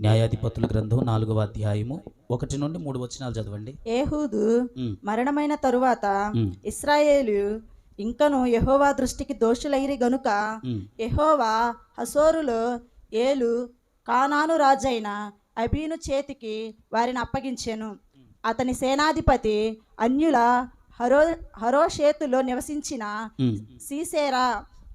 న్యాయాధిపతుల గ్రంథం నాలుగవ అధ్యాయము ఒకటి నుండి మూడు వచనాలు చదవండి. ఏహూదు మరణమైన తరువాత ఇస్రాయేలు ఇంకను యెహోవా దృష్టికి దోషులైరి గనుక యెహోవా హసోరులో ఏలు కానాను రాజైన అబీను చేతికి వారిని అప్పగించెను. అతని సేనాధిపతి అన్యుల హరో హరోషేతులో నివసించిన సీసేరా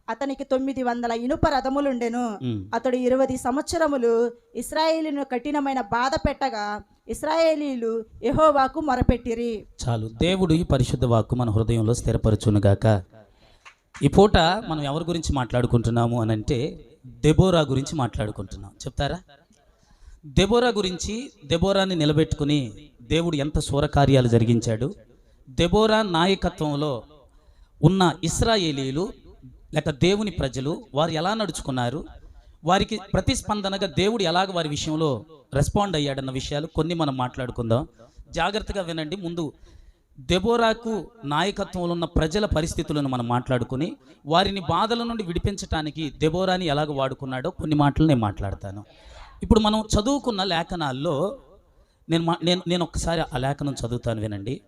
అతనికి తొమ్మిది వందల ఇనుప రథములుండెను. అతడు ఇరవై సంవత్సరములు ఇస్రాయేలీను కఠినమైన బాధ పెట్టగా ఇస్రాయేలీలు యెహోవాకు మొరపెట్టిరి. చాలు. దేవుడు ఈ పరిశుద్ధ వాక్కు మన హృదయంలో స్థిరపరచునుగాక. ఈ పూట మనం ఎవరి గురించి మాట్లాడుకుంటున్నాము అని అంటే దెబోరా గురించి మాట్లాడుకుంటున్నాం. చెప్తారా? దెబోరా గురించి దెబోరాని నిలబెట్టుకుని దేవుడు ఎంత శూరకార్యాలు జరిగించాడు. దెబోరా నాయకత్వంలో ఉన్న ఇస్రాయేలీలు లేక దేవుని ప్రజలు వారు ఎలా నడుచుకున్నారు? వారికి ప్రతిస్పందనగా దేవుడు ఎలాగ వారి విషయంలో రెస్పాండ్ అయ్యాడన్న విషయాలు కొన్ని మనం మాట్లాడుకుందాం. జాగ్రత్తగా వినండి. ముందు దెబోరాకు నాయకత్వంలో ఉన్న ప్రజల పరిస్థితులను మనం మాట్లాడుకుని వారిని బాధల నుండి విడిపించడానికి దెబోరాని ఎలాగ వాడుకున్నాడో కొన్ని మాటలు నేను మాట్లాడతాను. ఇప్పుడు మనం చదువుకున్న లేఖనాల్లో నేను మా- నేను నేను ఒక్కసారి ఆ లేఖనం చదువుతాను వినండి.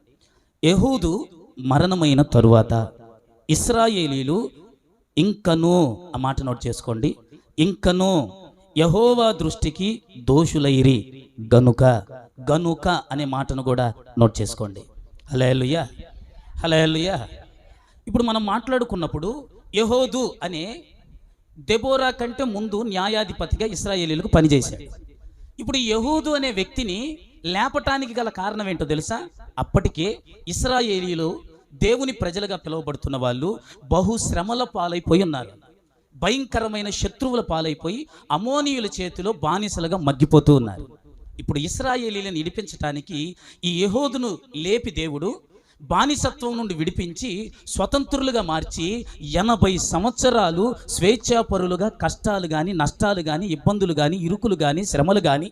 యహూదు మరణమైన తరువాత ఇస్రాయేలీలు ఇంకను ఆ మాట నోట్ చేసుకోండి. ఇంకను యహోవా దృష్టికి దోషులైరి. గనుక గనుక అనే మాటను కూడా నోట్ చేసుకోండి. హలేలుయ్యా హలేలుయ్యా ఇప్పుడు మనం మాట్లాడుకున్నప్పుడు యహోదు అనే దెబోరా కంటే ముందు న్యాయాధిపతిగా ఇస్రాయేలీలకు పనిచేశాడు. ఇప్పుడు యహూదు అనే వ్యక్తిని లేపటానికి గల కారణం ఏంటో తెలుసా? అప్పటికే ఇస్రాయేలీలు దేవుని ప్రజలుగా పిలువబడుతున్న వాళ్ళు బహు శ్రమల పాలైపోయి ఉన్నారు. భయంకరమైన శత్రువుల పాలైపోయి అమోనియుల చేతిలో బానిసలుగా మగ్గిపోతూ ఉన్నారు. ఇప్పుడు ఇస్రాయేలీలను విడిపించటానికి ఈ యహోదును లేపి దేవుడు బానిసత్వం నుండి విడిపించి స్వతంత్రులుగా మార్చి ఎనభై సంవత్సరాలు స్వేచ్ఛాపరులుగా కష్టాలు కానీ నష్టాలు కానీ ఇబ్బందులు కానీ ఇరుకులు కానీ శ్రమలు కానీ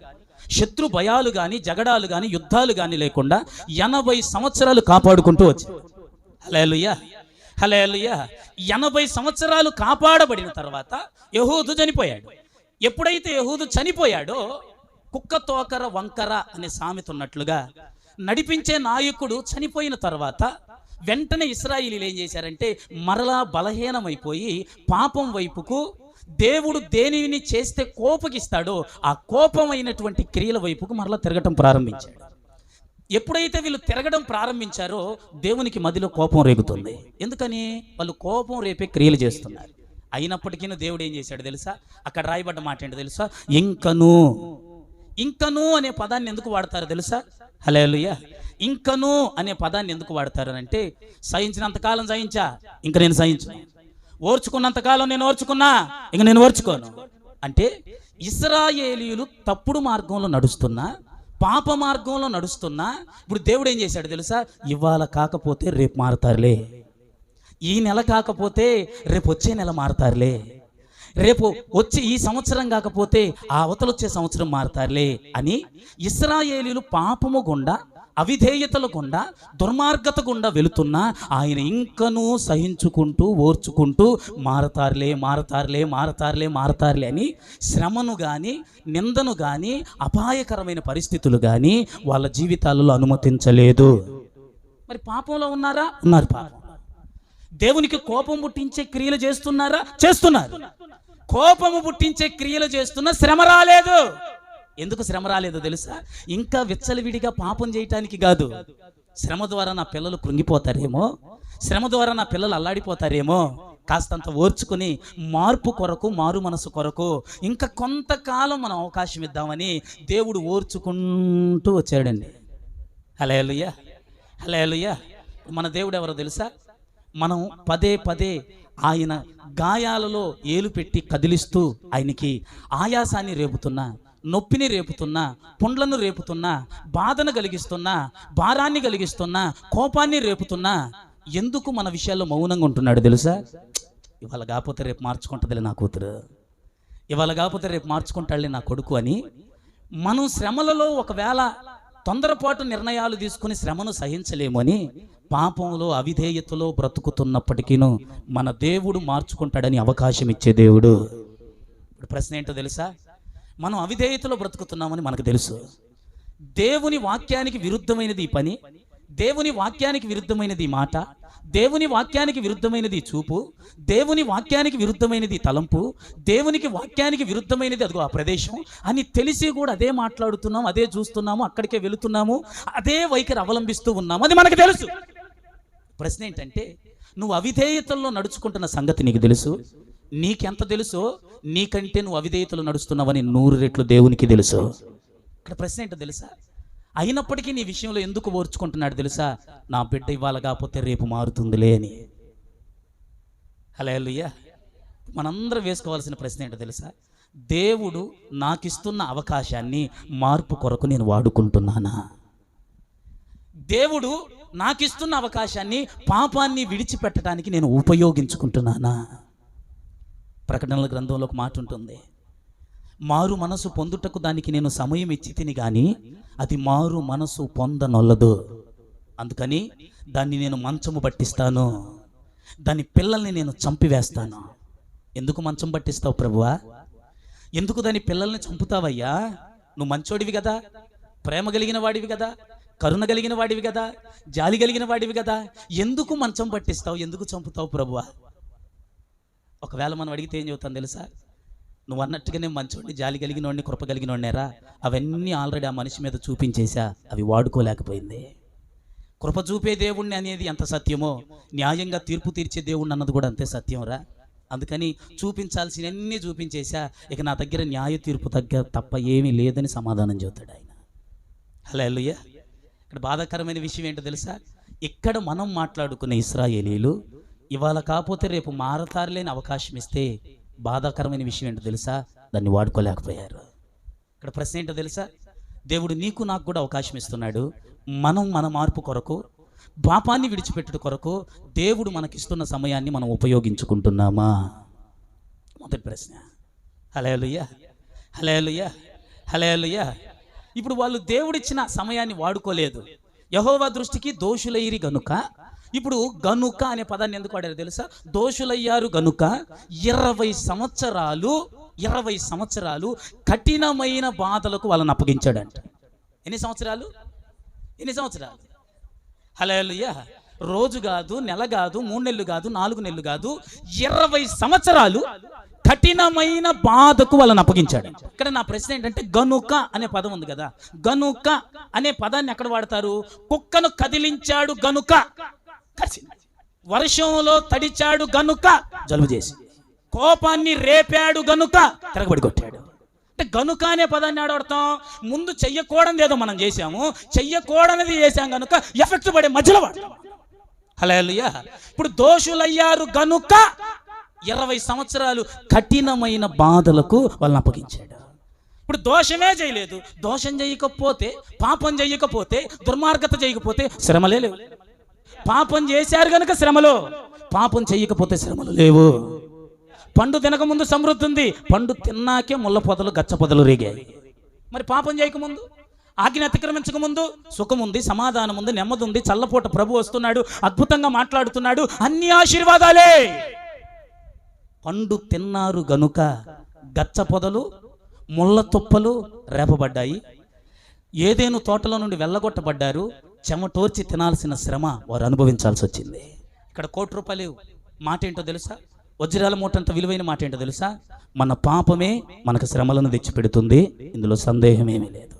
శత్రు భయాలు కానీ జగడాలు కానీ యుద్ధాలు కానీ లేకుండా ఎనభై సంవత్సరాలు కాపాడుకుంటూ వచ్చారు. హలేలుయ్యా హలేలుయ్యా ఎనభై సంవత్సరాలు కాపాడబడిన తర్వాత యహూదు చనిపోయాడు. ఎప్పుడైతే యహూదు చనిపోయాడో కుక్క తోకర వంకర అనే సామెత ఉన్నట్లుగా నడిపించే నాయకుడు చనిపోయిన తర్వాత వెంటనే ఇస్రాయిలీలు ఏం చేశారంటే మరలా బలహీనమైపోయి పాపం వైపుకు దేవుడు దేనిని చేస్తే కోపగిస్తాడో ఆ కోపమైనటువంటి క్రియల వైపుకు మరలా తిరగటం ప్రారంభించాడు. ఎప్పుడైతే వీళ్ళు తిరగడం ప్రారంభించారో దేవునికి మదిలో కోపం రేగుతుంది. ఎందుకని? వాళ్ళు కోపం రేపే క్రియలు చేస్తున్నారు. అయినప్పటికీ దేవుడు ఏం చేశాడు తెలుసా? అక్కడ రాయబడ్డ మాట ఏంటో తెలుసా? ఇంకను. ఇంకను అనే పదాన్ని ఎందుకు వాడతారు తెలుసా? హలోయ ఇంకను అనే పదాన్ని ఎందుకు వాడతారు అంటే సహించినంత కాలం సహించా ఇంక నేను సహించను. ఓర్చుకున్నంతకాలం నేను ఓర్చుకున్నా ఇంక నేను ఓర్చుకోను. అంటే ఇస్రాయేలీలు తప్పుడు మార్గంలో నడుస్తున్నా పాప మార్గంలో నడుస్తున్నా ఇప్పుడు దేవుడు ఏం చేశాడు తెలుసా? ఇవాళ కాకపోతే రేపు మారుతారులే. ఈ నెల కాకపోతే రేపు వచ్చే నెల మారుతారులే. రేపు వచ్చి ఈ సంవత్సరం కాకపోతే ఆ అవతలొచ్చే సంవత్సరం మారుతారులే అని ఇస్రాయేలీలు పాపము గుండా అవిధేయతల గుండా దుర్మార్గత గుండా వెళుతున్నా ఆయన ఇంకనూ సహించుకుంటూ ఓర్చుకుంటూ మారతారులే మారతారులే మారతారులే మారతారులే అని శ్రమను కానీ నిందను కానీ అపాయకరమైన పరిస్థితులు కానీ వాళ్ళ జీవితాలలో అనుమతించలేదు. మరి పాపంలో ఉన్నారా? ఉన్నారు పాపం. దేవునికి కోపం పుట్టించే క్రియలు చేస్తున్నారా? చేస్తున్నారు. కోపము పుట్టించే క్రియలు చేస్తున్న శ్రమ రాలేదు. ఎందుకు శ్రమ రాలేదో తెలుసా? ఇంకా విచ్చలవిడిగా పాపం చేయటానికి కాదు. శ్రమ ద్వారా నా పిల్లలు కృంగిపోతారేమో? శ్రమ ద్వారా నా పిల్లలు అల్లాడిపోతారేమో? కాస్తంత ఓర్చుకుని మార్పు కొరకు మారు మనసు కొరకు ఇంకా కొంతకాలం మనం అవకాశం ఇద్దామని దేవుడు ఓర్చుకుంటూ వచ్చాడండి. హలేలుయ్యా హలేలుయ్యా మన దేవుడు ఎవరో తెలుసా? మనం పదే పదే ఆయన గాయాలలో ఏలు పెట్టి కదిలిస్తూ ఆయనకి ఆయాసాన్ని రేపుతున్నా. నొప్పిని రేపుతున్నా పుండ్లను రేపుతున్నా బాధను కలిగిస్తున్నా భారాన్ని కలిగిస్తున్నా కోపాన్ని రేపుతున్నా ఎందుకు మన విషయాల్లో మౌనంగా ఉంటున్నాడు తెలుసా? ఇవాళ కాకపోతే రేపు మార్చుకుంటుందిలే నా కూతురు. ఇవాళ కాకపోతే రేపు మార్చుకుంటాడులే నా కొడుకు అని మనం శ్రమలలో ఒకవేళ తొందరపాటు నిర్ణయాలు తీసుకుని శ్రమను సహించలేము అని పాపంలో అవిధేయతలో బ్రతుకుతున్నప్పటికీను మన దేవుడు మార్చుకుంటాడని అవకాశం ఇచ్చే దేవుడు. ఇప్పుడు ప్రశ్న ఏంటో తెలుసా? మనం అవిధేయతలో బ్రతుకుతున్నామని మనకు తెలుసు. దేవుని వాక్యానికి విరుద్ధమైనది ఈ పని దేవుని వాక్యానికి విరుద్ధమైనది ఈ మాట దేవుని వాక్యానికి విరుద్ధమైనది చూపు దేవుని వాక్యానికి విరుద్ధమైనది తలంపు దేవునికి వాక్యానికి విరుద్ధమైనది అదిగో ఆ ప్రదేశం. అని తెలిసి కూడా అదే మాట్లాడుతున్నాము అదే చూస్తున్నాము అక్కడికే వెళుతున్నాము అదే వైఖరి అవలంబిస్తూ ఉన్నాము అది మనకు తెలుసు. ప్రశ్న ఏంటంటే నువ్వు అవిధేయతల్లో నడుచుకుంటున్న సంగతి నీకు తెలుసు? నీకెంత తెలుసో? నీకంటే నువ్వు అవిధేయతలు నడుస్తున్నావని నూరు రెట్లు దేవునికి తెలుసు. ఇక్కడ ప్రశ్న ఏంటో తెలుసా? అయినప్పటికీ నీ విషయంలో ఎందుకు ఓర్చుకుంటున్నాడు తెలుసా? నా బిడ్డ ఇవాళ కాకపోతే రేపు మారుతుందిలే అని. హలో అయ్యా మనందరం వేసుకోవాల్సిన ప్రశ్న ఏంటో తెలుసా? దేవుడు నాకిస్తున్న అవకాశాన్ని మార్పు కొరకు నేను వాడుకుంటున్నానా? దేవుడు నాకిస్తున్న అవకాశాన్ని పాపాన్ని విడిచిపెట్టడానికి నేను ఉపయోగించుకుంటున్నానా? ప్రకటనల గ్రంథంలో ఒక మాట ఉంటుంది. మారు మనసు పొందుటకు దానికి నేను సమయం ఇచ్చి తిని కానీ అది మారు మనసు పొందనొల్లదు. అందుకని దాన్ని నేను మంచము పట్టిస్తాను. దాని పిల్లల్ని నేను చంపివేస్తాను. ఎందుకు మంచం పట్టిస్తావు ప్రభువా? ఎందుకు దాని పిల్లల్ని చంపుతావయ్యా? నువ్వు మంచోడివి కదా ప్రేమ కలిగిన వాడివి కదా కరుణ కలిగిన వాడివి కదా జాలి కలిగిన వాడివి కదా. ఎందుకు మంచం పట్టిస్తావు? ఎందుకు చంపుతావు ప్రభువా? ఒకవేళ మనం అడిగితే ఏం చెబుతాను తెలుసా? నువ్వు అన్నట్టుగానే మంచోడిని జాలి కలిగిన వాడిని కృప కలిగిన వాడినేరా అవన్నీ ఆల్రెడీ ఆ మనిషి మీద చూపించేశా అవి వాడుకోలేకపోయింది. కృప చూపే దేవుణ్ణి అనేది ఎంత సత్యమో న్యాయంగా తీర్పు తీర్చే దేవుణ్ణి అన్నది కూడా అంతే సత్యంరా. అందుకని చూపించాల్సినన్ని చూపించేశా ఇక నా దగ్గర న్యాయ తీర్పు తగ్గ తప్ప ఏమీ లేదని సమాధానం చెబుతాడు ఆయన. హలో అల్లుయ్య ఇక్కడ బాధాకరమైన విషయం ఏంటో తెలుసా? ఇక్కడ మనం మాట్లాడుకునే ఇస్రాయేలీలు ఇవాళ కాకపోతే రేపు మారతారులేని అవకాశం ఇస్తే బాధాకరమైన విషయం ఏంటో తెలుసా? దాన్ని వాడుకోలేకపోయారు. ఇక్కడ ప్రశ్న ఏంటో తెలుసా? దేవుడు నీకు నాకు కూడా అవకాశం ఇస్తున్నాడు. మనం మన మార్పు కొరకు పాపాన్ని విడిచిపెట్టుట కొరకు దేవుడు మనకిస్తున్న సమయాన్ని మనం ఉపయోగించుకుంటున్నామా? మొదటి ప్రశ్న. హలేలుయ్యా హలేలుయ్యా హలేలుయ్యా ఇప్పుడు వాళ్ళు దేవుడిచ్చిన సమయాన్ని వాడుకోలేదు. యహోవా దృష్టికి దోషులైరి గనుక ఇప్పుడు గనుక అనే పదాన్ని ఎందుకు వాడారు తెలుసా? దోషులయ్యారు గనుక ఇరవై సంవత్సరాలు ఇరవై సంవత్సరాలు కఠినమైన బాధలకు వాళ్ళని అప్పగించాడంట. ఎన్ని సంవత్సరాలు? ఎన్ని సంవత్సరాలు? హలోయ రోజు కాదు నెల కాదు మూడు నెలలు కాదు నాలుగు నెలలు కాదు ఇరవై సంవత్సరాలు కఠినమైన బాధకు వాళ్ళని అప్పగించాడు ఇక్కడ నా ప్రశ్న ఏంటంటే గనుక అనే పదం ఉంది కదా. గనుక అనే పదాన్ని ఎక్కడ వాడతారు? కుక్కను కదిలించాడు గనుక. కరిచింది. వర్షంలో తడిచాడు గనుక జలుబు చేసి కోపాన్ని రేపాడు గనుక తిరగబడి కొట్టాడు. అంటే గనుక అనే పదాన్ని ఆడతాం ముందు చెయ్యకూడనిది ఏదో మనం చేసాము చెయ్యకూడనిది చేసాం గనుక ఎఫెక్ట్ పడే మధ్యలో వాడతాం హలో ఇప్పుడు దోషులయ్యారు గనుక ఇరవై సంవత్సరాలు కఠినమైన బాధలకు వాళ్ళని అప్పగించాడు. ఇప్పుడు దోషమే చేయలేదు. దోషం చేయకపోతే పాపం చేయకపోతే దుర్మార్గత చేయకపోతే శ్రమలే లేవు. పాపం చేశారు గనుక శ్రమలు. పాపం చేయకపోతే శ్రమలు లేవు. పండు తినకముందు సమృద్ధి ఉంది. పండు తిన్నాకే ముళ్ళ పొదలు గచ్చ పొదలు రేగాయి. మరి పాపం చేయకముందు ఆజ్ఞ అతిక్రమించక ముందు సుఖం ఉంది సమాధానం ఉంది నెమ్మది ఉంది. చల్లపూట ప్రభు వస్తున్నాడు అద్భుతంగా మాట్లాడుతున్నాడు. అన్ని ఆశీర్వాదాలే. పండు తిన్నారు గనుక గచ్చ పొదలు ముళ్ళ తుప్పలు రేపబడ్డాయి. ఏదేను తోటలో నుండి వెళ్ళగొట్టబడ్డారు? చెమటోర్చి తినాల్సిన శ్రమ వారు అనుభవించాల్సి వచ్చింది. ఇక్కడ కోటి రూపాయలు మాట ఏంటో తెలుసా? వజ్రాల మూటంత విలువైన మాట ఏంటో తెలుసా? మన పాపమే మనకు శ్రమలను తెచ్చిపెడుతుంది. ఇందులో సందేహం ఏమీ లేదు.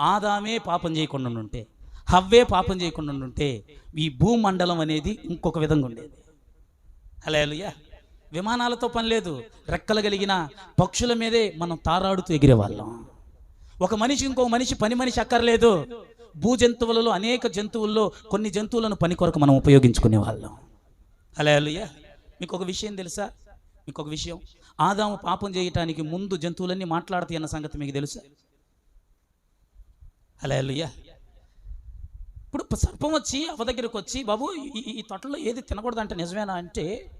ఆదామే పాపం చేయకుండా ఉంటే హవ్వే పాపం చేయకుండా ఉంటే ఈ భూమండలం అనేది ఇంకొక విధంగా ఉండేది. హలేలుయా విమానాలతో పని లేదు. రెక్కలు కలిగిన పక్షుల మీదే మనం తారాడుతూ ఎగిరేవాళ్ళం. ఒక మనిషి ఇంకో మనిషి పని మనిషి అక్కర్లేదు. భూ జంతువులలో అనేక జంతువుల్లో కొన్ని జంతువులను పని కొరకు మనం ఉపయోగించుకునే వాళ్ళం. హలేలుయా మీకు ఒక విషయం తెలుసా? మీకు ఒక విషయం. ఆదాము పాపం చేయటానికి ముందు జంతువులన్నీ మాట్లాడతాయి అన్న సంగతి మీకు తెలుసా? హలేలుయా ఇప్పుడు సర్పం వచ్చి అవ దగ్గరకు వచ్చి బాబు ఈ- ఈ- ఈ తొట్టలో ఏది తినకూడదు అంటే నిజమేనా? అంటే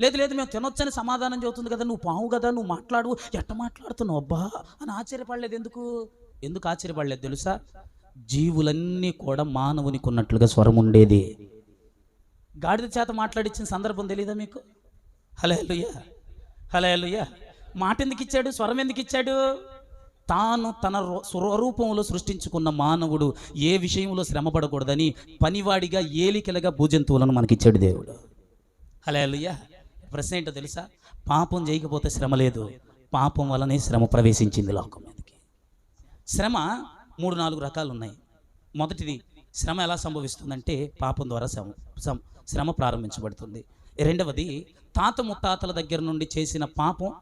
లేదు లేదు మేము తినొచ్చని సమాధానం చెబుతుంది కదా నువ్వు పావు కదా నువ్వు మాట్లాడు ఎట్ట మాట్లాడుతున్నావు అబ్బా? అని ఆశ్చర్యపడలేదు ఎందుకు? ఎందుకు ఆశ్చర్యపడలేదు తెలుసా? జీవులన్నీ కూడా మానవునికి ఉన్నట్లుగా స్వరం ఉండేది. గాడిద చేత మాట్లాడించిన సందర్భం తెలియదా మీకు? హలో హలోయ్య మాట ఎందుకు ఇచ్చాడు స్వరం ఎందుకు ఇచ్చాడు తాను తన స్వరూపంలో సృష్టించుకున్న మానవుడు ఏ విషయంలో శ్రమపడకూడదని పనివాడిగా ఏలికలుగా భూజంతువులను మనకిచ్చాడు దేవుడు. హలో ప్రశ్న ఏంటో తెలుసా? పాపం చేయకపోతే శ్రమ లేదు. పాపం వల్లనే శ్రమ ప్రవేశించింది లోకం మీదకి. శ్రమ మూడు నాలుగు రకాలు ఉన్నాయి మొదటిది శ్రమ ఎలా సంభవిస్తుందంటే పాపం ద్వారా శ్రమ శ్రమ- శ్రమ ప్రారంభించబడుతుంది. రెండవది తాత ముత్తాతల దగ్గర నుండి చేసిన పాపం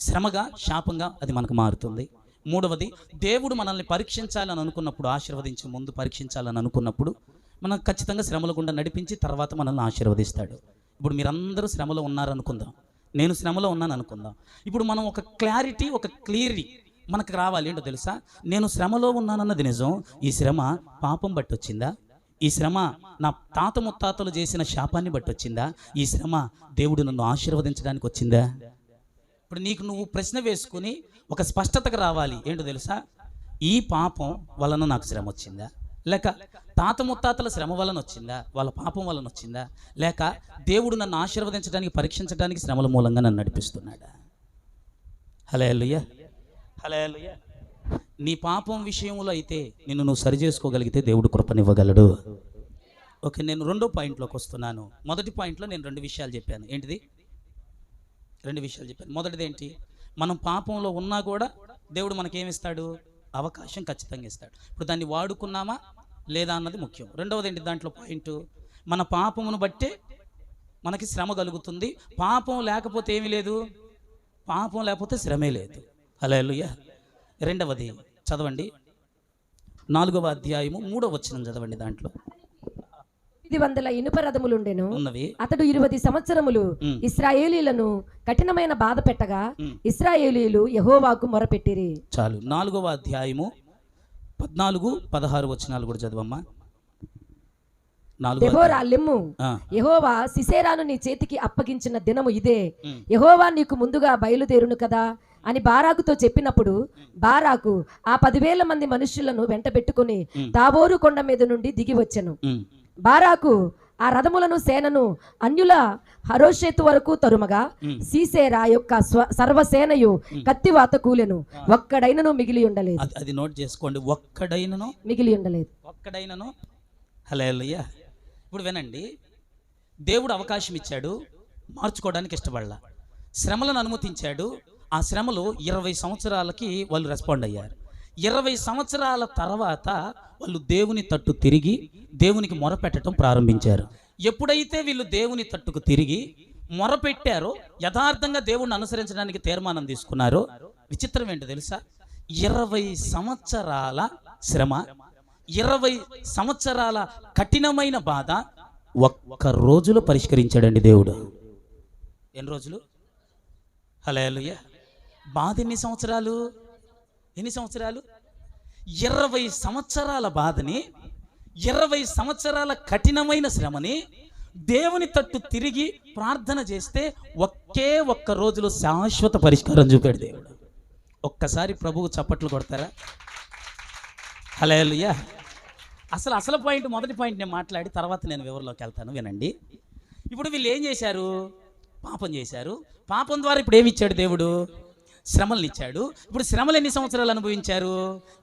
శ్రమగా శాపంగా అది మనకు మారుతుంది. మూడవది దేవుడు మనల్ని పరీక్షించాలని అనుకున్నప్పుడు ఆశీర్వదించే ముందు పరీక్షించాలని అనుకున్నప్పుడు మనం ఖచ్చితంగా శ్రమల గుండా నడిపించి తర్వాత మనల్ని ఆశీర్వదిస్తాడు. ఇప్పుడు మీరందరూ శ్రమలో ఉన్నారనుకుందాం. నేను శ్రమలో ఉన్నాను అనుకుందాం ఇప్పుడు మనం ఒక క్లారిటీ ఒక క్లియరీ మనకు రావాలి ఏంటో తెలుసా? నేను శ్రమలో ఉన్నానన్నది నిజం. ఈ శ్రమ పాపం బట్టి వచ్చిందా ఈ శ్రమ నా తాత ముత్తాతలు చేసిన శాపాన్ని బట్టి వచ్చిందా ఈ శ్రమ దేవుడు నన్ను ఆశీర్వదించడానికి వచ్చిందా? ఇప్పుడు నీకు నువ్వు ప్రశ్న వేసుకుని ఒక స్పష్టతకు రావాలి. ఏంటో తెలుసా? ఈ పాపం వలన నాకు శ్రమ వచ్చిందా? లేక తాత ముత్తాతల శ్రమ వలన వచ్చిందా? వాళ్ళ పాపం వలన వచ్చిందా? లేక దేవుడు నన్ను ఆశీర్వదించడానికి పరీక్షించడానికి శ్రమల మూలంగా నన్ను నడిపిస్తున్నాడా? హలో అల్లుయ్య హలో నీ పాపం విషయంలో అయితే నిన్ను నువ్వు సరి చేసుకోగలిగితే దేవుడు కృపనివ్వగలడు. ఓకే నేను రెండో పాయింట్లోకి వస్తున్నాను. మొదటి పాయింట్లో నేను రెండు విషయాలు చెప్పాను. ఏంటిది? రెండు విషయాలు చెప్పాను. మొదటిది ఏంటి? మనం పాపంలో ఉన్నా కూడా దేవుడు మనకేమిస్తాడు అవకాశం ఖచ్చితంగా ఇస్తాడు. ఇప్పుడు దాన్ని వాడుకున్నామా లేదా అన్నది ముఖ్యం. రెండవది ఏంటి? దాంట్లో పాయింట్ మన పాపమును బట్టే మనకి శ్రమ కలుగుతుంది. పాపం లేకపోతే ఏమీ లేదు. పాపం లేకపోతే శ్రమే లేదు. అలా రెండవది చదవండి. నాలుగవ అధ్యాయము మూడవ వచనం చదవండి దాంట్లో. వందల ఇనుప రథములుండెను. అతడు ఇరవై సంవత్సరములు. ఇస్రాయేలీలను కఠినమైన బాధ పెట్టగా. ఇస్రాయేలీలు యహోవాకు మొరపెట్టిరి. చాలు. నాలుగవ అధ్యాయము పద్నాలుగు పదహారు వచనాలు కూడా చదవమ్మా. దెబోరా లెమ్ము. యహోవా సిసేరాను నీ చేతికి అప్పగించిన దినము ఇదే. యహోవా నీకు ముందుగా బయలుదేరును కదా. అని బారాకుతో చెప్పినప్పుడు బారాకు ఆ పదివేల మంది మనుష్యులను వెంట పెట్టుకుని. తాబోరు కొండ మీద నుండి దిగి వచ్చెను. బారాకు ఆ రథములను సేనను అన్యుల హరోషేతు వరకు తరుమగా. సీసేరా యొక్క సర్వసేనయు కత్తివాత కూలెను. ఒక్కడైనను మిగిలి ఉండలేదు. అది నోట్ చేసుకోండి. ఒక్కడైనను మిగిలి ఉండలేదు. ఒక్కడైనను హలో ఇప్పుడు వినండి. దేవుడు అవకాశం ఇచ్చాడు. మార్చుకోవడానికి ఇష్టపడలా. శ్రమలను అనుమతించాడు. ఆ శ్రమలు ఇరవై సంవత్సరాలకి వాళ్ళు రెస్పాండ్ అయ్యారు. ఇరవై సంవత్సరాల తర్వాత వాళ్ళు దేవుని తట్టు తిరిగి దేవునికి మొరపెట్టడం ప్రారంభించారు. ఎప్పుడైతే వీళ్ళు దేవుని తట్టుకు తిరిగి మొరపెట్టారో యథార్థంగా దేవుణ్ణి అనుసరించడానికి తీర్మానం తీసుకున్నారో విచిత్రం ఏంటో తెలుసా? ఇరవై సంవత్సరాల శ్రమ ఇరవై సంవత్సరాల కఠినమైన బాధ ఒక్క రోజులో పరిష్కరించాడండి దేవుడు. ఎన్ని రోజులు? హలోయ్యా బాధ ఎన్ని సంవత్సరాలు? ఎన్ని సంవత్సరాలు? ఇరవై సంవత్సరాల బాధని ఇరవై సంవత్సరాల కఠినమైన శ్రమని దేవుని తట్టు తిరిగి ప్రార్థన చేస్తే ఒకే ఒక్క రోజులో శాశ్వత పరిష్కారం చూపాడు దేవుడు. ఒక్కసారి ప్రభువు చప్పట్లు కొడతారా? హలో అసలు అసలు పాయింట్ మొదటి పాయింట్ నేను మాట్లాడి తర్వాత నేను వివరంలోకి వెళ్తాను వినండి. ఇప్పుడు వీళ్ళు ఏం చేశారు? పాపం చేశారు. పాపం ద్వారా ఇప్పుడు ఏమి ఇచ్చాడు దేవుడు? శ్రమలను ఇచ్చాడు ఇప్పుడు శ్రమలు ఎన్ని సంవత్సరాలు అనుభవించారు?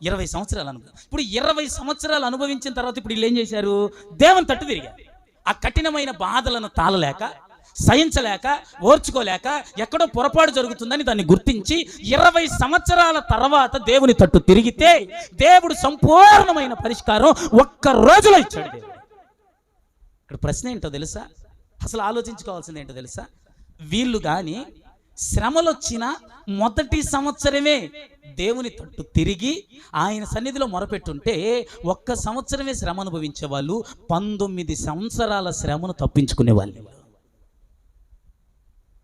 ఇరవై సంవత్సరాలు అనుభవం ఇప్పుడు ఇరవై సంవత్సరాలు అనుభవించిన తర్వాత ఇప్పుడు వీళ్ళు ఏం చేశారు? దేవుని తట్టు తిరిగారు. ఆ కఠినమైన బాధలను తాళలేక సహించలేక ఓర్చుకోలేక ఎక్కడో పొరపాటు జరుగుతుందని దాన్ని గుర్తించి ఇరవై సంవత్సరాల తర్వాత దేవుని తట్టు తిరిగితే దేవుడు సంపూర్ణమైన పరిష్కారం ఒక్క రోజులో ఇచ్చాడు ఇక్కడ ప్రశ్న ఏంటో తెలుసా? అసలు ఆలోచించుకోవాల్సింది ఏంటో తెలుసా? వీళ్ళు కానీ శ్రమలు వచ్చిన మొదటి సంవత్సరమే దేవుని తట్టు తిరిగి ఆయన సన్నిధిలో మొరపెట్టుంటే ఒక్క సంవత్సరమే శ్రమ అనుభవించే వాళ్ళు పంతొమ్మిది సంవత్సరాల శ్రమను తప్పించుకునే వాళ్ళు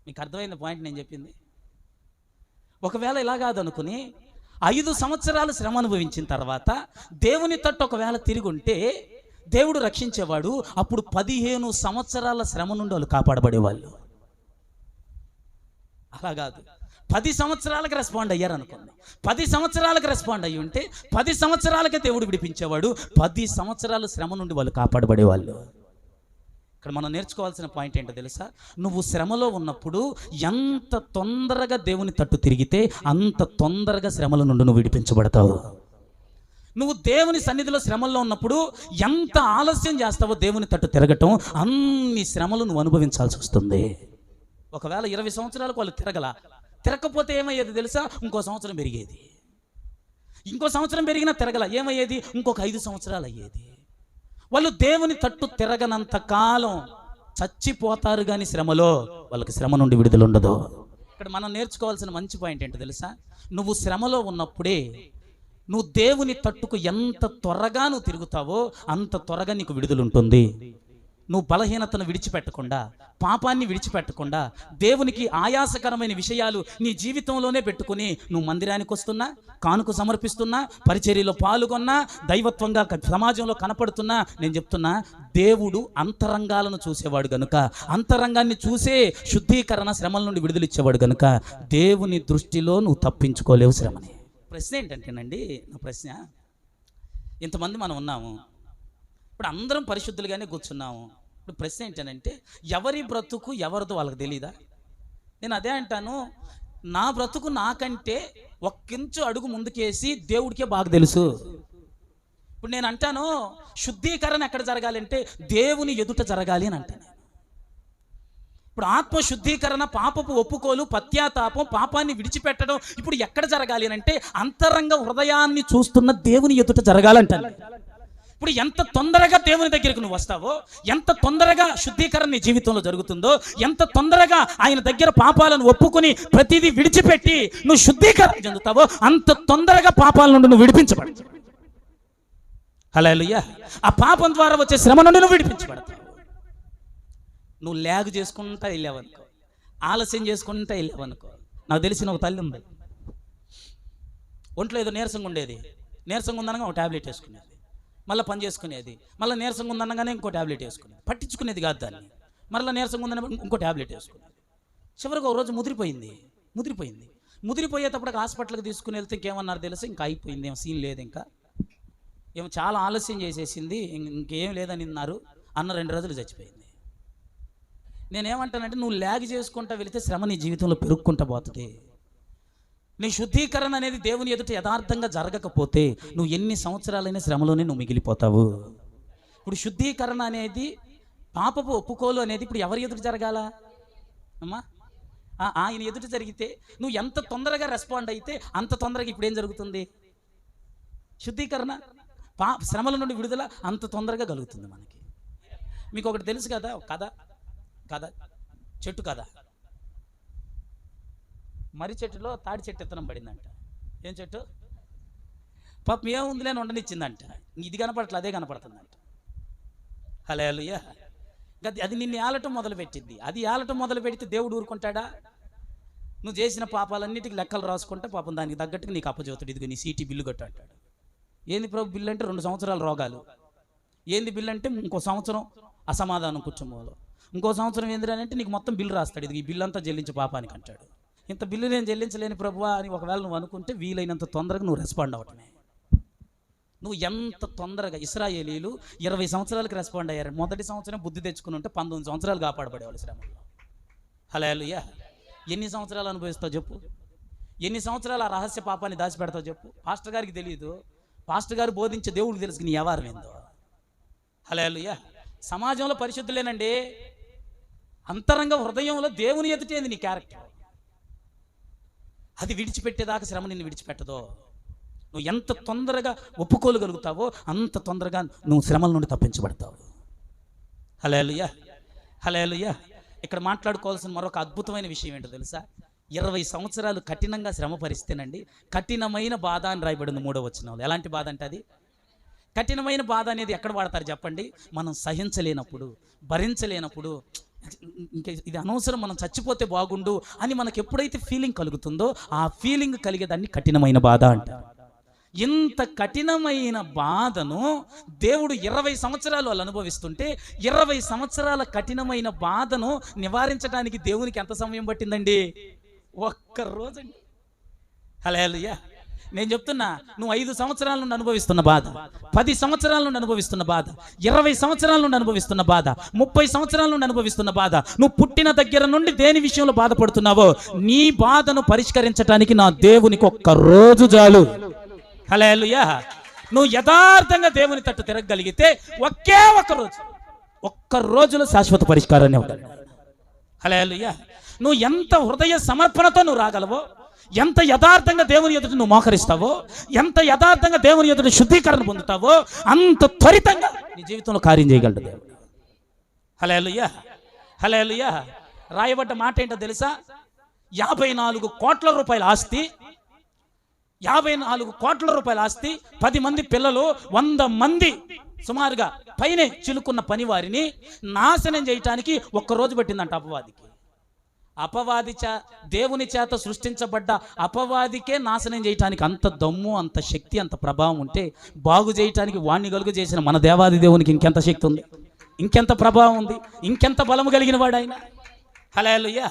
మీకు అర్థమైన పాయింట్ నేను చెప్పింది? ఒకవేళ ఇలా కాదనుకుని ఐదు సంవత్సరాలు శ్రమ అనుభవించిన తర్వాత దేవుని తట్టు ఒకవేళ తిరిగి ఉంటే దేవుడు రక్షించేవాడు అప్పుడు పదిహేను సంవత్సరాల శ్రమ నుండి వాళ్ళు కాపాడబడేవాళ్ళు. అలా కాదు. పది సంవత్సరాలకు రెస్పాండ్ అయ్యారు అనుకోండి పది సంవత్సరాలకు రెస్పాండ్ అయ్యి ఉంటే పది సంవత్సరాలకే దేవుడు విడిపించేవాడు పది సంవత్సరాలు శ్రమ నుండి వాళ్ళు కాపాడబడేవాళ్ళు. ఇక్కడ మనం నేర్చుకోవాల్సిన పాయింట్ ఏంటో తెలుసా? నువ్వు శ్రమలో ఉన్నప్పుడు ఎంత తొందరగా దేవుని తట్టు తిరిగితే అంత తొందరగా శ్రమల నుండి నువ్వు విడిపించబడతావు. నువ్వు దేవుని సన్నిధిలో శ్రమల్లో ఉన్నప్పుడు ఎంత ఆలస్యం చేస్తావో దేవుని తట్టు తిరగటం అన్ని శ్రమలు నువ్వు అనుభవించాల్సి వస్తుంది. ఒకవేళ ఇరవై సంవత్సరాలకు వాళ్ళు తిరగల తిరగకపోతే ఏమయ్యేది తెలుసా? ఇంకో సంవత్సరం పెరిగేది. ఇంకో సంవత్సరం పెరిగినా తిరగల ఏమయ్యేది? ఇంకొక ఐదు సంవత్సరాలు అయ్యేది. వాళ్ళు దేవుని తట్టు తిరగనంత కాలం చచ్చిపోతారు కానీ శ్రమలో వాళ్ళకి శ్రమ నుండి విడుదల ఉండదు. ఇక్కడ మనం నేర్చుకోవాల్సిన మంచి పాయింట్ ఏంటో తెలుసా? నువ్వు శ్రమలో ఉన్నప్పుడే నువ్వు దేవుని తట్టుకు ఎంత త్వరగా నువ్వు తిరుగుతావో అంత త్వరగా నీకు విడుదల ఉంటుంది. నువ్వు బలహీనతను విడిచిపెట్టకుండా పాపాన్ని విడిచిపెట్టకుండా దేవునికి ఆయాసకరమైన విషయాలు నీ జీవితంలోనే పెట్టుకుని నువ్వు మందిరానికి వస్తున్నా కానుక సమర్పిస్తున్నా పరిచర్యలో పాల్గొన్నా దైవత్వంగా సమాజంలో కనపడుతున్నా నేను చెప్తున్నా దేవుడు అంతరంగాలను చూసేవాడు గనుక అంతరంగాన్ని చూసే శుద్ధీకరణ శ్రమల నుండి విడుదలిచ్చేవాడు గనుక దేవుని దృష్టిలో నువ్వు తప్పించుకోలేవు శ్రమని. ప్రశ్న ఏంటంటేనండి నా ప్రశ్న ఇంతమంది మనం ఉన్నాము ఇప్పుడు అందరం పరిశుద్ధులుగానే కూర్చున్నాము. ఇప్పుడు ప్రశ్న ఏంటంటే ఎవరి బ్రతుకు ఎవరిదో వాళ్ళకి తెలీదా? నేను అదే అంటాను నా బ్రతుకు నాకంటే ఒక్కించు అడుగు ముందుకేసి దేవుడికే బాగా తెలుసు. ఇప్పుడు నేను అంటాను శుద్ధీకరణ ఎక్కడ జరగాలంటే దేవుని ఎదుట జరగాలి అని అంటాను. ఇప్పుడు ఆత్మ శుద్ధీకరణ పాపపు ఒప్పుకోలు పత్యాతాపం పాపాన్ని విడిచిపెట్టడం ఇప్పుడు ఎక్కడ జరగాలి అని అంటే అంతరంగ హృదయాన్ని చూస్తున్న దేవుని ఎదుట జరగాలంటాను. ఇప్పుడు ఎంత తొందరగా దేవుని దగ్గరికి నువ్వు వస్తావో ఎంత తొందరగా శుద్ధీకరణ నీ జీవితంలో జరుగుతుందో ఎంత తొందరగా ఆయన దగ్గర పాపాలను ఒప్పుకొని ప్రతిదీ విడిచిపెట్టి నువ్వు శుద్ధీకరణ చెందుతావో అంత తొందరగా పాపాల నుండి నువ్వు విడిపించబడు హలో ఆ పాపం ద్వారా వచ్చే శ్రమ నుండి నువ్వు విడిపించబడతావు. నువ్వు ల్యాగ్ చేసుకుంటా వెళ్ళావనుకో ఆలస్యం చేసుకుంటా వెళ్ళావనుకో నాకు తెలిసిన ఒక తల్లి ఉంది. ఒంట్లో ఏదో నీరసంగా ఉండేది. నీరసంగా ఉందనగా ఒక ట్యాబ్లెట్ వేసుకునేది. మళ్ళీ పని చేసుకునేది. మళ్ళీ నీరసంగా ఉందనగానే ఇంకో టాబ్లెట్ వేసుకునేది. పట్టించుకునేది కాదు దాన్ని. మళ్ళీ నీరసంగా ఉందని ఇంకో టాబ్లెట్ వేసుకునేది. చివరికి ఒక రోజు ముదిరిపోయింది. ముదిరిపోయింది. ముదిరిపోయేటప్పుడు హాస్పిటల్కి తీసుకుని వెళ్తే ఇంకేమన్నారు తెలుసు? ఇంకా అయిపోయింది. ఏం సీన్ లేదు ఇంకా. ఏమో చాలా ఆలస్యం చేసేసింది. ఇంకేం లేదని అన్నారు అన్న రెండు రోజులు చచ్చిపోయింది. నేనేమంటానంటే నువ్వు ల్యాగ్ చేసుకుంటా వెళితే శ్రమ నీ జీవితంలో పెరుక్కుంటా పోతుంది. నీ శుద్ధీకరణ అనేది దేవుని ఎదుట యథార్థంగా జరగకపోతే నువ్వు ఎన్ని సంవత్సరాలైనా శ్రమలోనే నువ్వు మిగిలిపోతావు. ఇప్పుడు శుద్ధీకరణ అనేది పాపపు ఒప్పుకోలు అనేది ఇప్పుడు ఎవరి ఎదుట జరగాల? అమ్మా ఆయన ఎదుట జరిగితే నువ్వు ఎంత తొందరగా రెస్పాండ్ అయితే అంత తొందరగా ఇప్పుడు ఏం జరుగుతుంది? శుద్ధీకరణ పా శ్రమల నుండి విడుదల అంత తొందరగా కలుగుతుంది మనకి. మీకు ఒకటి తెలుసు కదా కథ కథ చెట్టు కథ. మర్రి చెట్టులో తాడి చెట్టు ఇత్తనం పడిందంట. ఏం చెట్టు? పాపం ఏముందిలే ఉండనిచ్చిందంట ఇది కనపడట్లే అదే కనపడుతుందంట. హలో అలుయ్య అది నిన్ను ఏలటం మొదలు పెట్టింది అది ఏలటం మొదలు పెడితే దేవుడు ఊరుకుంటాడా? నువ్వు చేసిన పాపాలన్నిటికీ లెక్కలు రాసుకుంటే పాపం దానికి తగ్గట్టుగా నీకు అప్పజోతుడు ఇదిగో నీ సీటీ బిల్లు కట్టు అంటాడు. ఏంది ప్రభు బిల్లు అంటే రెండు సంవత్సరాల రోగాలు. ఏంది బిల్లు అంటే ఇంకో సంవత్సరం అసమాధానం కుటుంబంలో. ఇంకో సంవత్సరం ఏంది అంటే నీకు మొత్తం బిల్లు రాస్తాడు. ఇది ఈ బిల్లు అంతా చెల్లించే పాపానికి అంటాడు. ఇంత బిల్లు నేను చెల్లించలేని ప్రభువా అని ఒకవేళ నువ్వు అనుకుంటే వీలైనంత తొందరగా నువ్వు రెస్పాండ్ అవటమే. నువ్వు ఎంత తొందరగా ఇస్రాయేలీలు ఇరవై సంవత్సరాలకు రెస్పాండ్ అయ్యారు. మొదటి సంవత్సరం బుద్ధి తెచ్చుకుని ఉంటే పంతొమ్మిది సంవత్సరాలు కాపాడబడేవాళ్ళు శ్రమంలో. హలోయా ఎన్ని సంవత్సరాలు అనుభవిస్తావు చెప్పు. ఎన్ని సంవత్సరాలు ఆ రహస్య పాపాన్ని దాచిపెడతావు చెప్పు. పాస్టర్ గారికి తెలియదు పాస్టర్ గారు బోధించే దేవుడికి తెలుసు నీ వ్యవహారం ఏందో. హలోయా సమాజంలో పరిశుద్ధులేనండి. అంతరంగ హృదయంలో దేవుని ఎదుటేంది నీ క్యారెక్టర్ అది విడిచిపెట్టేదాకా శ్రమ నిన్ను విడిచిపెట్టదో. నువ్వు ఎంత తొందరగా ఒప్పుకోగలుగుతావో అంత తొందరగా నువ్వు శ్రమల నుండి తప్పించబడతావు. హలేలుయ్యా హలేలుయ్యా ఇక్కడ మాట్లాడుకోవాల్సిన మరొక అద్భుతమైన విషయం ఏంటో తెలుసా? ఇరవై సంవత్సరాలు కఠినంగా శ్రమ పరిస్తేనండి. కఠినమైన బాధ అని రాయబడింది మూడో వచ్చిన ఎలాంటి బాధ అంటే అది? కఠినమైన బాధ అనేది ఎక్కడ వాడతారు చెప్పండి? మనం సహించలేనప్పుడు భరించలేనప్పుడు ఇంకా ఇది అనవసరం మనం చచ్చిపోతే బాగుండు అని మనకు ఎప్పుడైతే ఫీలింగ్ కలుగుతుందో ఆ ఫీలింగ్ కలిగేదాన్ని కఠినమైన బాధ అంటారు. ఇంత కఠినమైన బాధను దేవుడు ఇరవై సంవత్సరాలు వాళ్ళు అనుభవిస్తుంటే ఇరవై సంవత్సరాల కఠినమైన బాధను నివారించడానికి దేవునికి ఎంత సమయం పట్టిందండి? ఒక్క రోజండి. హలోయా నేను చెప్తున్నా నువ్వు ఐదు సంవత్సరాల నుండి అనుభవిస్తున్న బాధ పది సంవత్సరాల నుండి అనుభవిస్తున్న బాధ ఇరవై సంవత్సరాల నుండి అనుభవిస్తున్న బాధ ముప్పై సంవత్సరాల నుండి అనుభవిస్తున్న బాధ నువ్వు పుట్టిన దగ్గర నుండి దేని విషయంలో బాధపడుతున్నావో నీ బాధను పరిష్కరించడానికి నా దేవునికి ఒక్క రోజు చాలు. హలో నువ్వు యథార్థంగా దేవుని తట్టు తిరగగలిగితే ఒకే ఒక్క రోజు ఒక్క రోజులో శాశ్వత పరిష్కారాన్ని అవుతాడు హలో నువ్వు ఎంత హృదయ సమర్పణతో నువ్వు రాగలవో ఎంత యథార్థంగా దేవుని ఎదుట నువ్వు మోకరిస్తావో ఎంత యథార్థంగా దేవుని ఎదుట శుద్ధీకరణ పొందుతావో అంత త్వరితంగా నీ జీవితంలో కార్యం చేయగలడు దేవుడు. హలేలుయ్యా హలేలుయ్యా రాయబడ్డ మాట ఏంటో తెలుసా? యాభై నాలుగు కోట్ల రూపాయల ఆస్తి యాభై నాలుగు కోట్ల రూపాయల ఆస్తి పది మంది పిల్లలు వంద మంది సుమారుగా పైనే చిలుకున్న పని వారిని నాశనం చేయటానికి ఒక్కరోజు పెట్టిందంట అపవాదికి. అపవాది చే దేవుని చేత సృష్టించబడ్డ అపవాదికే నాశనం చేయటానికి అంత దమ్ము అంత శక్తి అంత ప్రభావం ఉంటే బాగు చేయటానికి వాణ్ణి గలుగు చేసిన మన దేవాది దేవునికి ఇంకెంత శక్తి ఉంది? ఇంకెంత ప్రభావం ఉంది? ఇంకెంత బలము కలిగిన వాడు ఆయన హలేలుయ్యా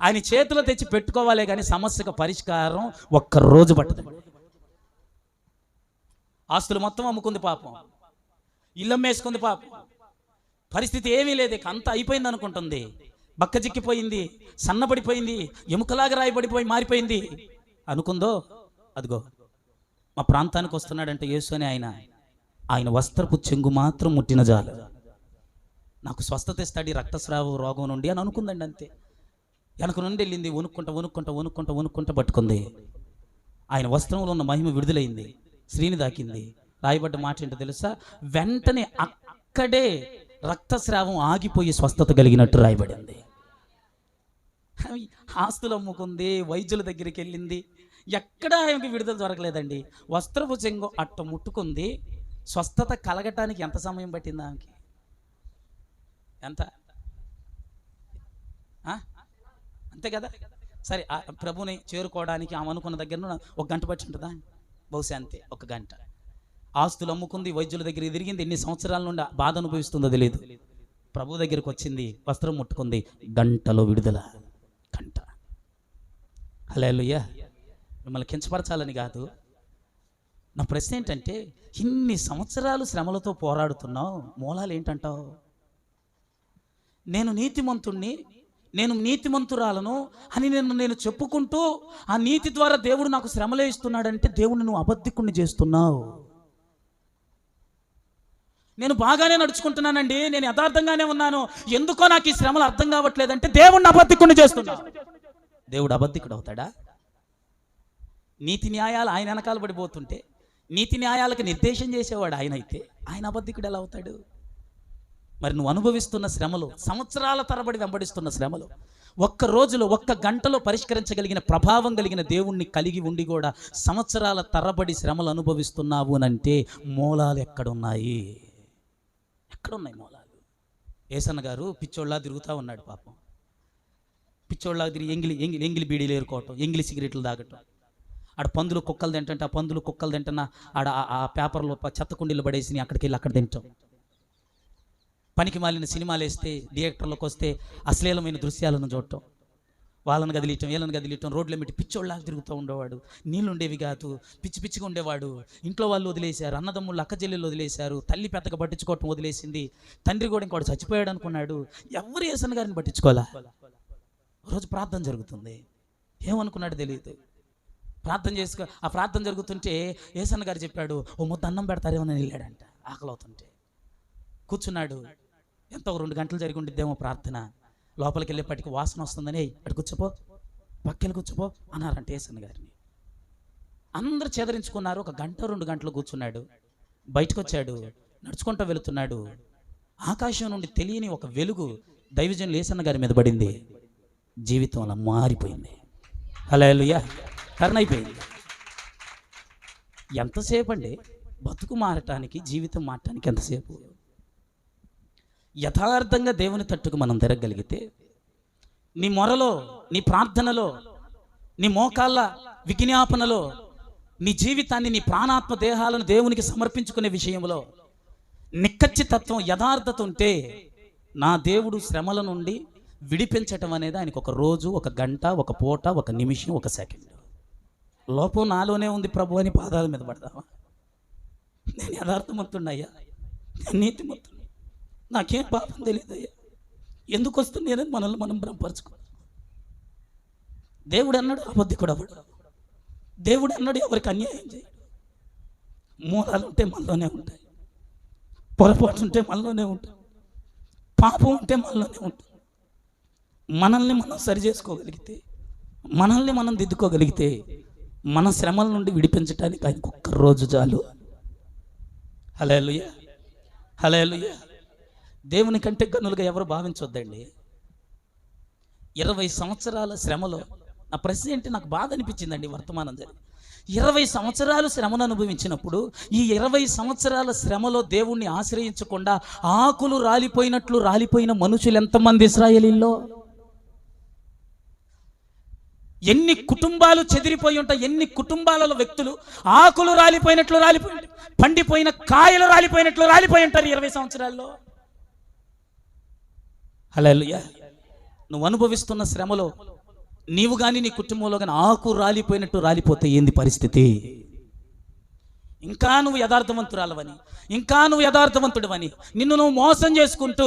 ఆయన చేతిలో తెచ్చి పెట్టుకోవాలే కానీ సమస్యకు పరిష్కారం ఒక్క రోజు పట్టదు. ఆస్తులు మొత్తం అమ్ముకుంది పాపం. ఇల్లు అమ్మేసుకుంది పాపం. పరిస్థితి ఏమీ లేదు అంత అయిపోయింది అనుకుంటుంది బక్కజిక్కిపోయింది సన్నబడిపోయింది ఎముకలాగా రాయబడిపోయి మారిపోయింది. అనుకుందో? అదిగో మా ప్రాంతానికి వస్తున్నాడంటే యేసు అని ఆయన. ఆయన వస్త్రపు చెంగు మాత్రం ముట్టిన జాలు. నాకు స్వస్థత ఇస్తాడు ఈ రక్తస్రావ రోగం నుండి అని అనుకుందండి అంతే. వెనక నుండి వెళ్ళింది వణుక్కుంటా వణుక్కుంటా వణుక్కుంటా వణుక్కుంటా పట్టుకుంది. ఆయన వస్త్రంలో ఉన్న మహిమ విడుదలైంది శ్రీని దాకింది. రాయబడ్డ మాట ఏంటో తెలుసా? వెంటనే అక్కడే రక్తస్రావం ఆగిపోయి స్వస్థత కలిగినట్టు రాయబడింది. ఆస్తులు అమ్ముకుంది వైద్యుల దగ్గరికి వెళ్ళింది. ఎక్కడా ఆమెకి విడుదల దొరకలేదండి. వస్త్రపు చెంగు అట్ట ముట్టుకుంది. స్వస్థత కలగటానికి ఎంత సమయం పట్టింది ఆమెకి? ఎంత? అంతే కదా? సరే ప్రభుని చేరుకోవడానికి ఆమె అనుకున్న దగ్గర ఒక గంట పట్టి ఉంటుందా బహుశా అంతే ఒక గంట. ఆస్తులు అమ్ముకుంది వైద్యుల దగ్గర తిరిగింది ఎన్ని సంవత్సరాల నుండి బాధ అనుభవిస్తుందో తెలియదు ప్రభు దగ్గరికి వచ్చింది వస్త్రం ముట్టుకుంది గంటలో విడుదల గంట హలేలుయ్యా మిమ్మల్ని కించపరచాలని కాదు. నా ప్రశ్న ఏంటంటే ఇన్ని సంవత్సరాలు శ్రమలతో పోరాడుతున్నావు మూలాలు ఏంటంటావు? నేను నీతిమంతుణ్ణి నేను నీతిమంతురాలను అని నేను నేను చెప్పుకుంటూ ఆ నీతి ద్వారా దేవుడు నాకు శ్రమలే ఇస్తున్నాడంటే దేవుడిని నువ్వు అబద్ధికుణ్ణి చేస్తున్నావు. నేను బాగానే నడుచుకుంటున్నానండి నేను యథార్థంగానే ఉన్నాను. ఎందుకో నాకు ఈ శ్రమలు అర్థం కావట్లేదంటే దేవుణ్ణి అబద్ధికుని చేస్తున్నా. దేవుడు అబద్ధికుడు అవుతాడా? నీతి న్యాయాలు ఆయన వెనకాల పడిపోతుంటే నీతి న్యాయాలకు నిర్దేశం చేసేవాడు ఆయన అయితే ఆయన అబద్ధికుడు ఎలా అవుతాడు? మరి నువ్వు అనుభవిస్తున్న శ్రమలు సంవత్సరాల తరబడి వెంబడిస్తున్న శ్రమలు ఒక్క రోజులో ఒక్క గంటలో పరిష్కరించగలిగిన ప్రభావం కలిగిన దేవుణ్ణి కలిగి ఉండి కూడా సంవత్సరాల తరబడి శ్రమలు అనుభవిస్తున్నావు అనంటే మూలాలు ఎక్కడున్నాయి? ఎక్కడున్నాయి మూలాలు? ఏసన్న గారు పిచ్చోళ్ళ తిరుగుతూ ఉన్నాడు పాపం. పిచ్చోళ్ళ తిరిగి ఎంగిలి ఎంగిలి ఎంగిలి బీడీలు ఏరుకోవటం ఎంగిలి సిగరెట్లు తాగటం. ఆడ పందులు కుక్కలు తింటంటే ఆ పందులు కుక్కలు తింటున్నా ఆడ ఆ- పేపర్లో చెత్త కుండీలు పడేసి అక్కడికి వెళ్ళి అక్కడ తింటాం. పనికి మాలిన సినిమాలు వేస్తే థియేటర్లకు వస్తే అశ్లీలమైన దృశ్యాలను చూడటం. వాళ్ళని కదిలించడం వీళ్ళని కదిలించడం రోడ్ల మిట్టి పిచ్చోళ్ళలాగా తిరుగుతూ ఉండేవాడు. నీళ్ళు ఉండేవి కాదు పిచ్చి పిచ్చిగా ఉండేవాడు. ఇంట్లో వాళ్ళు వదిలేశారు అన్నదమ్ముళ్ళు అక్క చెల్లెళ్ళు వదిలేశారు తల్లి పెద్దగా పట్టించుకోవటం వదిలేసింది తండ్రి కూడా ఇంకోటి చచ్చిపోయాడు అనుకున్నాడు. ఎవరు ఏసన్ గారిని పట్టించుకోవాలా? రోజు ప్రార్థన జరుగుతుంది. ఏమనుకున్నాడు తెలియదు. ప్రార్థన చేసుకో ఆ ప్రార్థన జరుగుతుంటే ఏసన్న గారు చెప్పాడు ఓ ముద్ద అన్నం పెడతారేమో అని వెళ్ళాడంట ఆకలి అవుతుంటే కూర్చున్నాడు. ఎంతో రెండు గంటలు జరిగి ఉండిద్దేమో ప్రార్థన. లోపలికి వెళ్ళేపటికి వాసన వస్తుందని అటు కూర్చోపో పక్కన కూర్చోపో అన్నారంట ఏసన్ గారిని. అందరు చెదరించుకున్నారు. ఒక గంట రెండు గంటలు కూర్చున్నాడు. బయటకు వచ్చాడు నడుచుకుంటూ వెళుతున్నాడు. ఆకాశం నుండి తెలియని ఒక వెలుగు దైవజనులు ఏసన్న గారి మీద పడింది. జీవితం అలా మారిపోయింది. హలేలుయా టర్న్ అయిపోయింది. ఎంతసేపు అండి బతుకు మారటానికి జీవితం మారటానికి ఎంతసేపు? యథార్థంగా దేవుని తట్టుకు మనం తిరగగలిగితే నీ మొరలో నీ ప్రార్థనలో నీ మోకాళ్ళ విజ్ఞాపనలో నీ జీవితాన్ని నీ ప్రాణాత్మ దేహాలను దేవునికి సమర్పించుకునే విషయంలో నిక్కచ్చితత్వం యథార్థత ఉంటే నా దేవుడు శ్రమల నుండి విడిపించటం అనేది ఆయనకు ఒక రోజు ఒక గంట ఒక పూట ఒక నిమిషం ఒక సెకండ్. లోపం నాలోనే ఉంది ప్రభు అని పాదాల మీద పడతావా నేను యథార్థమంతున్నయ్యా నేను నీతిమంతున్నా నాకేం పాపం తెలియదయ్యా. ఎందుకు వస్తున్నాయని మనల్ని మనం భ్రమపరచుకో దేవుడు అన్నాడు అబద్ధికుడు అవడు దేవుడు అన్నాడు ఎవరికి అన్యాయం చేయడు. మూలాలు ఉంటే మనలోనే ఉంటాయి. పొరపాటు ఉంటే మనలోనే ఉంటాయి. పాపం ఉంటే మనలోనే ఉంటుంది మనల్ని మనం సరి చేసుకోగలిగితే మనల్ని మనం దిద్దుకోగలిగితే మన శ్రమల నుండి విడిపించడానికి ఆయనకు ఒక్క రోజు చాలు. హలో హలో దేవుని కంటే గనులుగా ఎవరు భావించొద్దండి? ఇరవై సంవత్సరాల శ్రమలో నా ప్రశ్న ఏంటి నాకు బాధ అనిపించిందండి వర్తమానం జరిగి. ఇరవై సంవత్సరాలు శ్రమను అనుభవించినప్పుడు ఈ ఇరవై సంవత్సరాల శ్రమలో దేవుణ్ణి ఆశ్రయించకుండా ఆకులు రాలిపోయినట్లు రాలిపోయిన మనుషులు ఎంతమంది ఇస్రాయలీల్లో? ఎన్ని కుటుంబాలు చెదిరిపోయి ఉంటాయి ఎన్ని కుటుంబాలలో వ్యక్తులు ఆకులు రాలిపోయినట్లు రాలిపోయి పండిపోయిన కాయలు రాలిపోయినట్లు రాలిపోయి ఉంటారు ఇరవై సంవత్సరాల్లో? హల్లెలూయా. నువ్వు అనుభవిస్తున్న శ్రమలో నీవు కానీ నీ కుటుంబంలో కానీ ఆకు రాలిపోయినట్టు రాలిపోతే ఏంది పరిస్థితి? ఇంకా నువ్వు యథార్థవంతురాలవని ఇంకా నువ్వు యథార్థవంతుడివని నిన్ను నువ్వు మోసం చేసుకుంటూ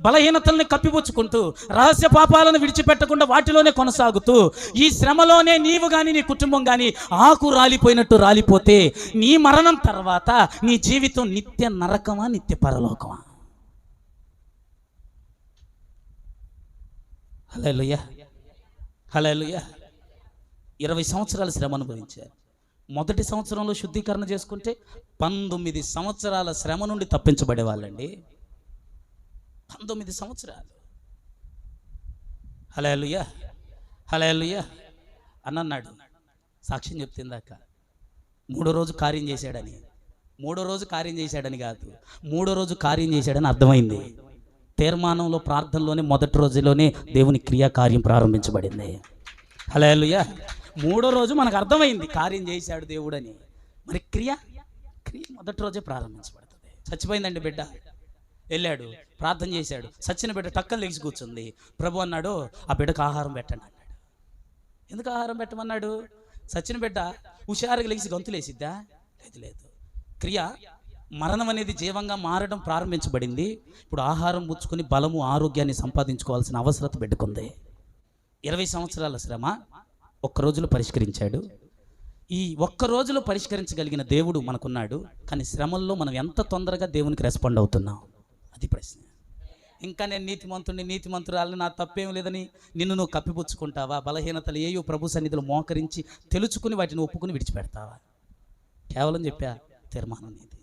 బలహీనతల్ని కప్పిపుచ్చుకుంటూ రహస్య పాపాలను విడిచిపెట్టకుండా వాటిలోనే కొనసాగుతూ ఈ శ్రమలోనే నీవు కానీ నీ కుటుంబం కానీ ఆకు రాలిపోయినట్టు రాలిపోతే నీ మరణం తర్వాత నీ జీవితం నిత్య నరకమా నిత్య పరలోకమా? హలోయ హలోయ ఇరవై సంవత్సరాల శ్రమ అనుభవించారు. మొదటి సంవత్సరంలో శుద్ధీకరణ చేసుకుంటే పంతొమ్మిది సంవత్సరాల శ్రమ నుండి తప్పించబడే వాళ్ళండి పంతొమ్మిది సంవత్సరాలు. హలోయ హలోయ అని అన్నాడు సాక్ష్యం చెప్తుందాక మూడో రోజు కార్యం చేశాడని. మూడో రోజు కార్యం చేశాడని కాదు. మూడో రోజు కార్యం చేశాడని అర్థమైంది. తీర్మానంలో ప్రార్థనలోనే మొదటి రోజులోనే దేవుని క్రియా కార్యం ప్రారంభించబడింది. హలోయ మూడో రోజు మనకు అర్థమైంది కార్యం చేశాడు దేవుడని. మరి క్రియ? క్రియ మొదటి రోజే ప్రారంభించబడుతుంది. చచ్చిపోయిందండి బిడ్డ. వెళ్ళాడు ప్రార్థన చేశాడు. సచిన బిడ్డ టక్కలు లెగిసి కూర్చుంది. ప్రభు అన్నాడు ఆ బిడ్డకు ఆహారం పెట్టండి అన్నాడు. ఎందుకు ఆహారం పెట్టమన్నాడు? సచిన బిడ్డ హుషారుగా లెగిసి గంతులేసిద్దా లేదు లేదు. క్రియ మరణం అనేది జీవంగా మారడం ప్రారంభించబడింది. ఇప్పుడు ఆహారం పుచ్చుకొని బలము ఆరోగ్యాన్ని సంపాదించుకోవాల్సిన అవసరత పెట్టుకుంది. ఇరవై సంవత్సరాల శ్రమ ఒక్క రోజులో పరిష్కరించాడు. ఈ ఒక్క రోజులో పరిష్కరించగలిగిన దేవుడు మనకున్నాడు. కానీ శ్రమల్లో మనం ఎంత తొందరగా దేవునికి రెస్పాండ్ అవుతున్నాం? అది ప్రశ్న. ఇంకా నేను నీతిమంతుడిని నీతిమంతురాలని నా తప్పేం లేదని నిన్ను నువ్వు కప్పిపుచ్చుకుంటావా? బలహీనతలు ఏయో ప్రభు సన్నిధిలో మోకరించి తెలుసుకుని వాటిని ఒప్పుకుని విడిచిపెడతావా? కేవలం చెప్పా తీర్మానం నీది.